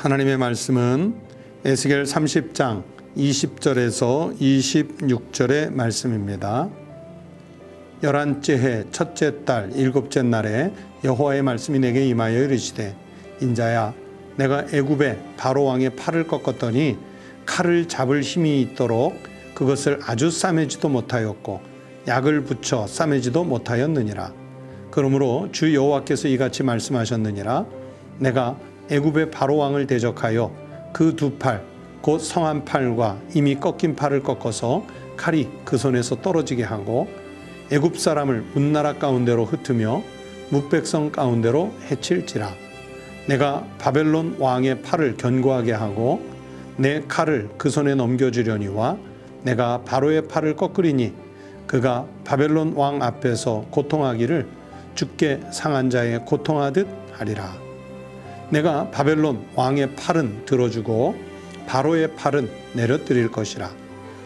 하나님의 말씀은 에스겔 30장 20절에서 26절의 말씀입니다. 열한째 해 첫째 달 일곱째 날에 여호와의 말씀이 내게 임하여 이르시되 인자야 내가 애굽의 바로 왕의 팔을 꺾었더니 칼을 잡을 힘이 있도록 그것을 아주 싸매지도 못하였고 약을 붙여 싸매지도 못하였느니라 그러므로 주 여호와께서 이같이 말씀하셨느니라 내가 애굽의 바로 왕을 대적하여 그 두 팔 곧 성한 팔과 이미 꺾인 팔을 꺾어서 칼이 그 손에서 떨어지게 하고 애굽 사람을 문나라 가운데로 흩으며 묵백성 가운데로 해칠지라. 내가 바벨론 왕의 팔을 견고하게 하고 내 칼을 그 손에 넘겨주려니와 내가 바로의 팔을 꺾으리니 그가 바벨론 왕 앞에서 고통하기를 죽게 상한 자의 고통하듯 하리라 내가 바벨론 왕의 팔은 들어주고 바로의 팔은 내려뜨릴 것이라.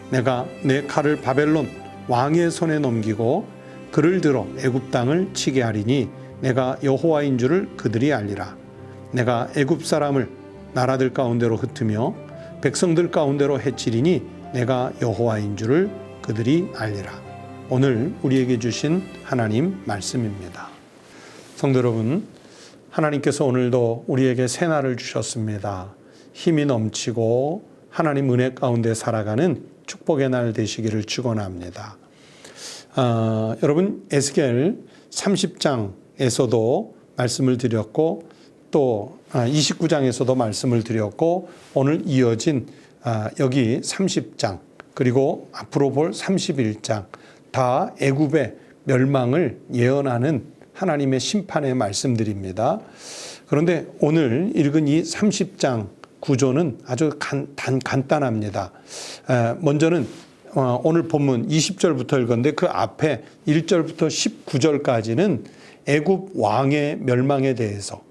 내가 내 칼을 바벨론 왕의 손에 넘기고 그를 들어 애굽 땅을 치게 하리니 내가 여호와인 줄을 그들이 알리라. 내가 애굽 사람을 나라들 가운데로 흩으며 백성들 가운데로 해치리니 내가 여호와인 줄을 그들이 알리라. 오늘 우리에게 주신 하나님 말씀입니다. 성도 여러분 하나님께서 오늘도 우리에게 새날을 주셨습니다 힘이 넘치고 하나님 은혜 가운데 살아가는 축복의 날 되시기를 축원합니다. 아, 여러분 에스겔 30장에서도 말씀을 드렸고 또 29장에서도 아, 말씀을 드렸고 오늘 이어진 아, 여기 30장 그리고 앞으로 볼 31장 다 애굽의 멸망을 예언하는 하나님의 심판의 말씀들입니다. 그런데 오늘 읽은 이 30장 구조는 아주 간, 단, 간단합니다. 먼저는 어, 오늘 본문 20절부터 읽었는데 그 앞에 1절부터 19절까지는 애굽 왕의 멸망에 대해서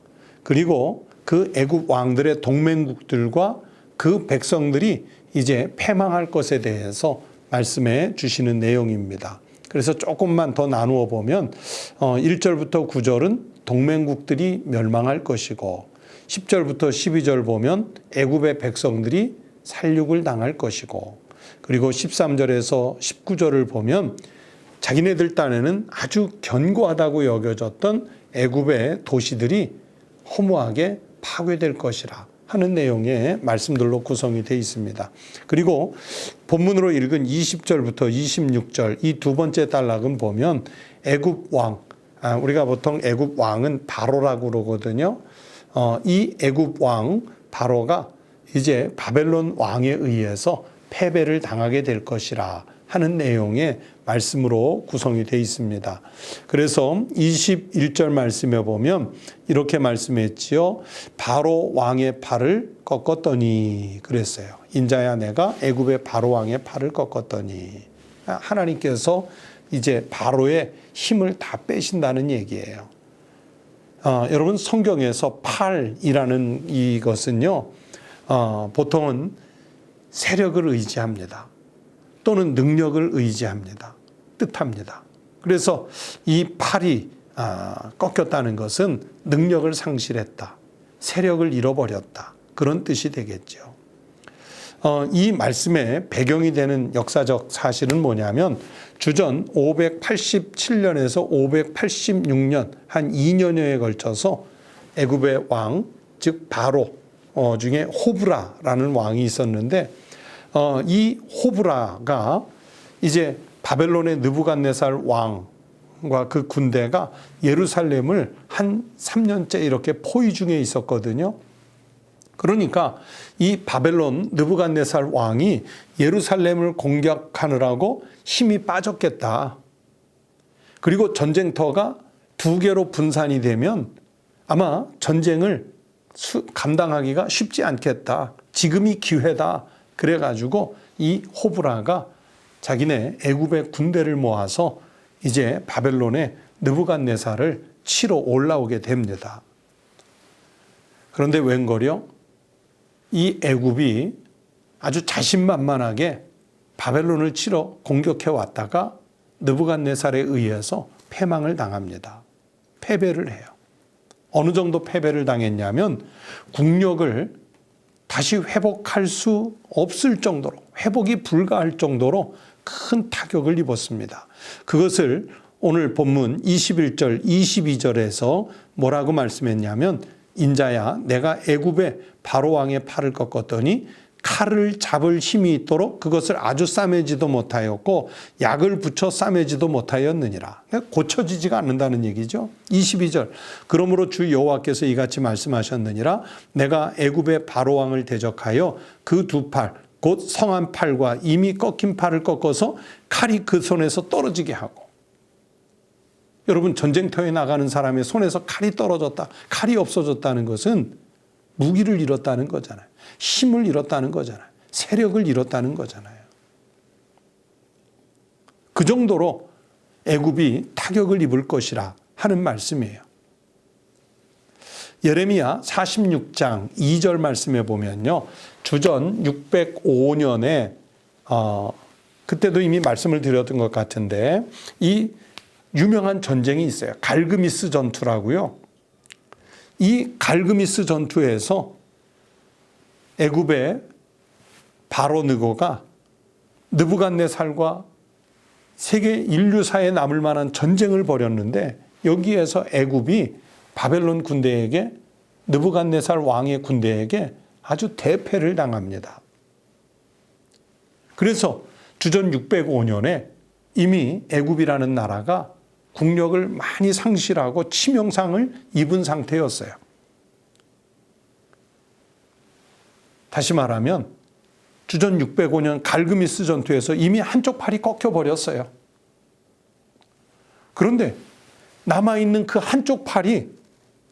그리고 그 애굽 왕들의 동맹국들과 그 백성들이 이제 패망할 것에 대해서 말씀해 주시는 내용입니다. 그래서 조금만 더 나누어 보면 1절부터 어, 9절은 동맹국들이 멸망할 것이고 10절부터 12절 보면 애굽의 백성들이 살육을 당할 것이고 그리고 13절에서 19절을 보면 자기네들 딴에는 아주 견고하다고 여겨졌던 애굽의 도시들이 허무하게 파괴될 것이라 하는 내용의 말씀들로 구성이 되어 있습니다. 그리고 본문으로 읽은 20절부터 26절 이 두 번째 단락은 보면 애굽 왕 아, 우리가 보통 애굽 왕은 바로라고 그러거든요. 어, 이 애굽 왕 바로가 이제 바벨론 왕에 의해서 패배를 당하게 될 것이라 하는 내용의 말씀으로 구성이 되어 있습니다. 그래서 21절 말씀에 보면 이렇게 말씀했지요. 바로 왕의 팔을 꺾었더니 그랬어요. 인자야 내가 애굽의 바로 왕의 팔을 꺾었더니 하나님께서 이제 바로의 힘을 다 빼신다는 얘기예요. 어, 여러분 성경에서 팔이라는 이것은요 어, 보통은 세력을 의지합니다. 또는 능력을 의지합니다. 뜻합니다. 그래서 이 팔이 아, 꺾였다는 것은 능력을 상실했다. 세력을 잃어버렸다. 그런 뜻이 되겠죠. 어, 이 말씀의 배경이 되는 역사적 사실은 뭐냐면 주전 587년에서 586년 한 2년여에 걸쳐서 애굽의 왕, 즉 바로 어, 중에 호브라라는 왕이 있었는데 어, 이 호브라가 이제 바벨론의 느부갓네살 왕과 그 군대가 예루살렘을 한 3년째 이렇게 포위 중에 있었거든요. 그러니까 이 바벨론 느부갓네살 왕이 예루살렘을 공격하느라고 힘이 빠졌겠다. 그리고 전쟁터가 두 개로 분산이 되면 아마 전쟁을 감당하기가 쉽지 않겠다. 지금이 기회다. 그래가지고 이 호브라가 자기네 애굽의 군대를 모아서 이제 바벨론의 느부갓네살을 치러 올라오게 됩니다. 그런데 웬걸요? 이 애굽이 아주 자신만만하게 바벨론을 치러 공격해 왔다가 느부갓네살에 의해서 패망을 당합니다. 패배를 해요. 어느 정도 패배를 당했냐면 국력을 다시 회복할 수 없을 정도로 회복이 불가할 정도로 큰 타격을 입었습니다. 그것을 오늘 본문 21절, 22절에서 뭐라고 말씀했냐면 인자야 내가 애굽의 바로 왕의 팔을 꺾었더니 칼을 잡을 힘이 있도록 그것을 아주 싸매지도 못하였고 약을 붙여 싸매지도 못하였느니라. 그러니까 고쳐지지가 않는다는 얘기죠. 22절. 그러므로 주 여호와께서 이같이 말씀하셨느니라 내가 애굽의 바로 왕을 대적하여 그 두 팔 곧 성한 팔과 이미 꺾인 팔을 꺾어서 칼이 그 손에서 떨어지게 하고 여러분 전쟁터에 나가는 사람의 손에서 칼이 떨어졌다. 칼이 없어졌다는 것은 무기를 잃었다는 거잖아요. 힘을 잃었다는 거잖아요. 세력을 잃었다는 거잖아요. 그 정도로 애굽이 타격을 입을 것이라 하는 말씀이에요. 예레미야 46장 2절 말씀에 보면요. 주전 605년에 어, 그때도 이미 말씀을 드렸던 것 같은데 이 유명한 전쟁이 있어요. 갈그미스 전투라고요. 이 갈그미스 전투에서 애굽의 바로 느고가 느부갓네살과 세계 인류사에 남을 만한 전쟁을 벌였는데 여기에서 애굽이 바벨론 군대에게 느부갓네살 왕의 군대에게 아주 대패를 당합니다. 그래서 주전 605년에 이미 애굽이라는 나라가 국력을 많이 상실하고 치명상을 입은 상태였어요. 다시 말하면 주전 605년 갈그미스 전투에서 이미 한쪽 팔이 꺾여 버렸어요. 그런데 남아 있는 그 한쪽 팔이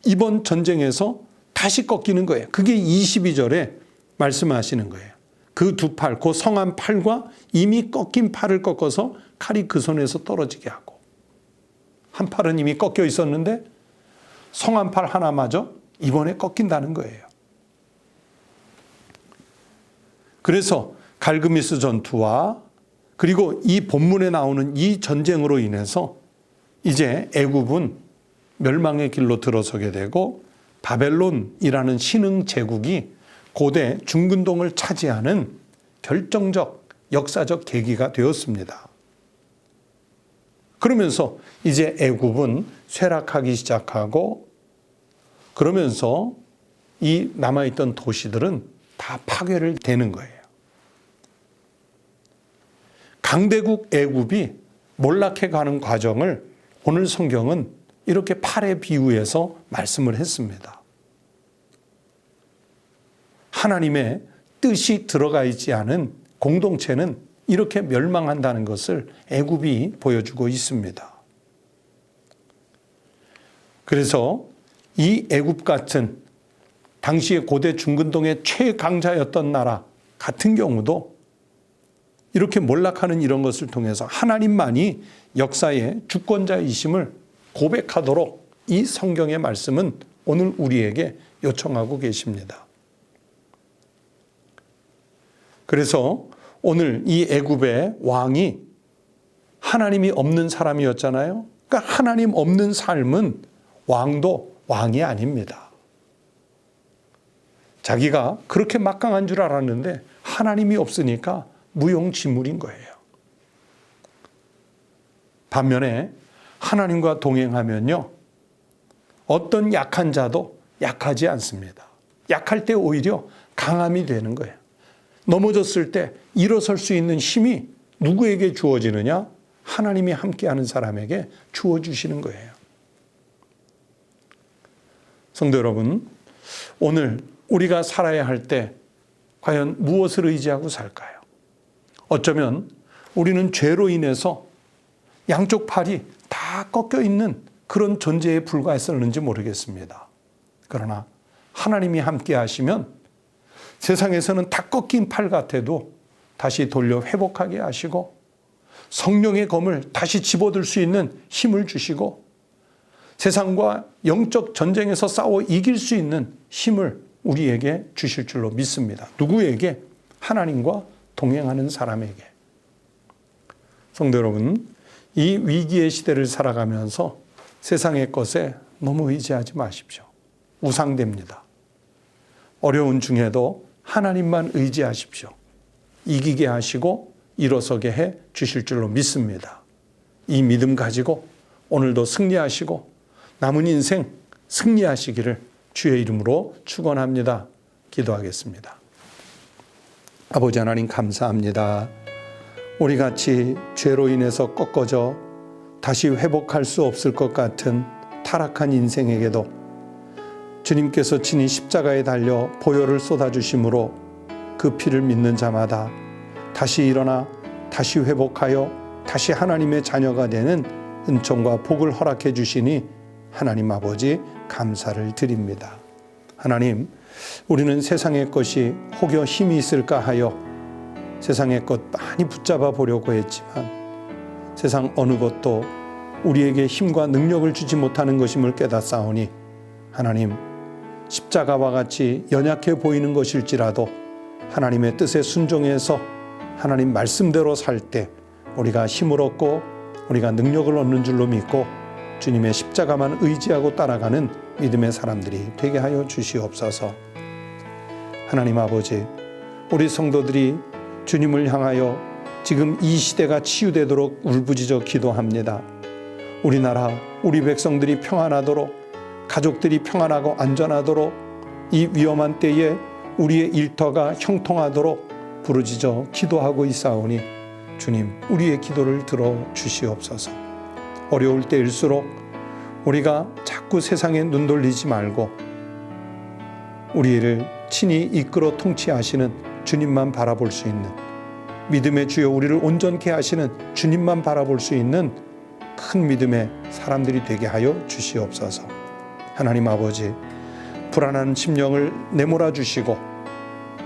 이번 전쟁에서 다시 꺾이는 거예요. 그게 22절에 말씀하시는 거예요. 그 두 팔, 그 성한 팔과 이미 꺾인 팔을 꺾어서 칼이 그 손에서 떨어지게 하고 한 팔은 이미 꺾여 있었는데 성한 팔 하나마저 이번에 꺾인다는 거예요. 그래서 갈그미스 전투와 그리고 이 본문에 나오는 이 전쟁으로 인해서 이제 애굽은 멸망의 길로 들어서게 되고 바벨론이라는 신흥 제국이 고대 중근동을 차지하는 결정적 역사적 계기가 되었습니다. 그러면서 이제 애굽은 쇠락하기 시작하고 그러면서 이 남아있던 도시들은 다 파괴를 되는 거예요. 강대국 애굽이 몰락해 가는 과정을 오늘 성경은 이렇게 팔에 비유해서 말씀을 했습니다. 하나님의 뜻이 들어가 있지 않은 공동체는 이렇게 멸망한다는 것을 애굽이 보여주고 있습니다. 그래서 이 애굽 같은 당시의 고대 중근동의 최강자였던 나라 같은 경우도 이렇게 몰락하는 이런 것을 통해서 하나님만이 역사의 주권자이심을 고백하도록 이 성경의 말씀은 오늘 우리에게 요청하고 계십니다. 그래서 오늘 이 애굽의 왕이 하나님이 없는 사람이었잖아요. 그러니까 하나님 없는 삶은 왕도 왕이 아닙니다. 자기가 그렇게 막강한 줄 알았는데 하나님이 없으니까 무용지물인 거예요. 반면에 하나님과 동행하면요. 어떤 약한 자도 약하지 않습니다. 약할 때 오히려 강함이 되는 거예요. 넘어졌을 때 일어설 수 있는 힘이 누구에게 주어지느냐? 하나님이 함께하는 사람에게 주어주시는 거예요. 성도 여러분, 오늘 우리가 살아야 할 때 과연 무엇을 의지하고 살까요? 어쩌면 우리는 죄로 인해서 양쪽 팔이 다 꺾여 있는 그런 존재에 불과했었는지 모르겠습니다. 그러나 하나님이 함께 하시면 세상에서는 다 꺾인 팔 같아도 다시 돌려 회복하게 하시고 성령의 검을 다시 집어들 수 있는 힘을 주시고 세상과 영적 전쟁에서 싸워 이길 수 있는 힘을 우리에게 주실 줄로 믿습니다. 누구에게? 하나님과 동행하는 사람에게. 성도 여러분, 이 위기의 시대를 살아가면서 세상의 것에 너무 의지하지 마십시오. 우상됩니다. 어려운 중에도 하나님만 의지하십시오. 이기게 하시고 일어서게 해 주실 줄로 믿습니다. 이 믿음 가지고 오늘도 승리하시고 남은 인생 승리하시기를 주의 이름으로 축원합니다. 기도하겠습니다. 아버지 하나님 감사합니다. 우리 같이 죄로 인해서 꺾어져 다시 회복할 수 없을 것 같은 타락한 인생에게도 주님께서 친히 십자가에 달려 보혈을 쏟아주심으로 그 피를 믿는 자마다 다시 일어나 다시 회복하여 다시 하나님의 자녀가 되는 은총과 복을 허락해 주시니 하나님 아버지 감사를 드립니다. 하나님, 우리는 세상의 것이 혹여 힘이 있을까 하여 세상의 것 많이 붙잡아 보려고 했지만 세상 어느 것도 우리에게 힘과 능력을 주지 못하는 것임을 깨닫사오니 하나님 십자가와 같이 연약해 보이는 것일지라도 하나님의 뜻에 순종해서 하나님 말씀대로 살 때 우리가 힘을 얻고 우리가 능력을 얻는 줄로 믿고 주님의 십자가만 의지하고 따라가는 믿음의 사람들이 되게 하여 주시옵소서. 하나님 아버지, 우리 성도들이 주님을 향하여 지금 이 시대가 치유되도록 울부짖어 기도합니다. 우리나라, 우리 백성들이 평안하도록, 가족들이 평안하고 안전하도록, 이 위험한 때에 우리의 일터가 형통하도록 부르짖어 기도하고 있사오니 주님, 우리의 기도를 들어 주시옵소서. 어려울 때일수록 우리가 자꾸 세상에 눈 돌리지 말고 우리를 친히 이끌어 통치하시는 주님만 바라볼 수 있는 믿음의 주여 우리를 온전케 하시는 주님만 바라볼 수 있는 큰 믿음의 사람들이 되게 하여 주시옵소서. 하나님 아버지, 불안한 심령을 내몰아 주시고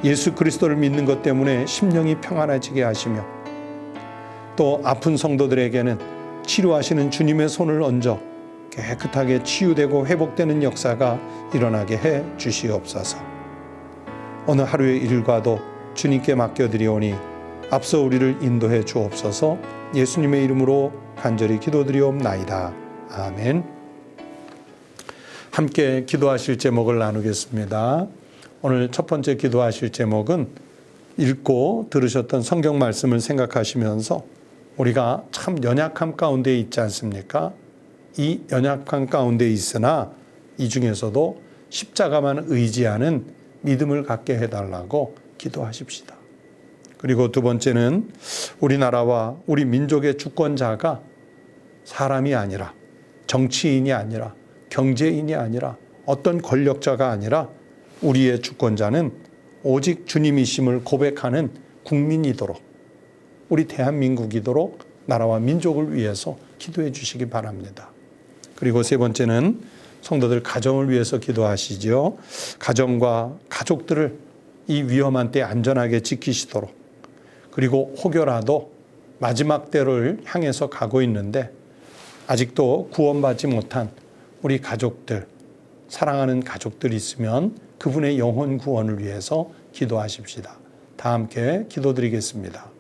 예수 그리스도를 믿는 것 때문에 심령이 평안해지게 하시며 또 아픈 성도들에게는 치료하시는 주님의 손을 얹어 깨끗하게 치유되고 회복되는 역사가 일어나게 해 주시옵소서. 어느 하루의 일과도 주님께 맡겨드리오니 앞서 우리를 인도해 주옵소서 예수님의 이름으로 간절히 기도드리옵나이다. 아멘. 함께 기도하실 제목을 나누겠습니다. 오늘 첫 번째 기도하실 제목은 읽고 들으셨던 성경 말씀을 생각하시면서 우리가 참 연약함 가운데 있지 않습니까? 이 연약함 가운데 있으나 이 중에서도 십자가만 의지하는 믿음을 갖게 해달라고 기도하십시다. 그리고 두 번째는 우리나라와 우리 민족의 주권자가 사람이 아니라 정치인이 아니라 경제인이 아니라 어떤 권력자가 아니라 우리의 주권자는 오직 주님이심을 고백하는 국민이도록 우리 대한민국이도록 나라와 민족을 위해서 기도해 주시기 바랍니다. 그리고 세 번째는 성도들 가정을 위해서 기도하시지요. 가정과 가족들을 이 위험한 때 안전하게 지키시도록 그리고 혹여라도 마지막 때를 향해서 가고 있는데 아직도 구원받지 못한 우리 가족들, 사랑하는 가족들이 있으면 그분의 영혼 구원을 위해서 기도하십시다. 다 함께 기도드리겠습니다.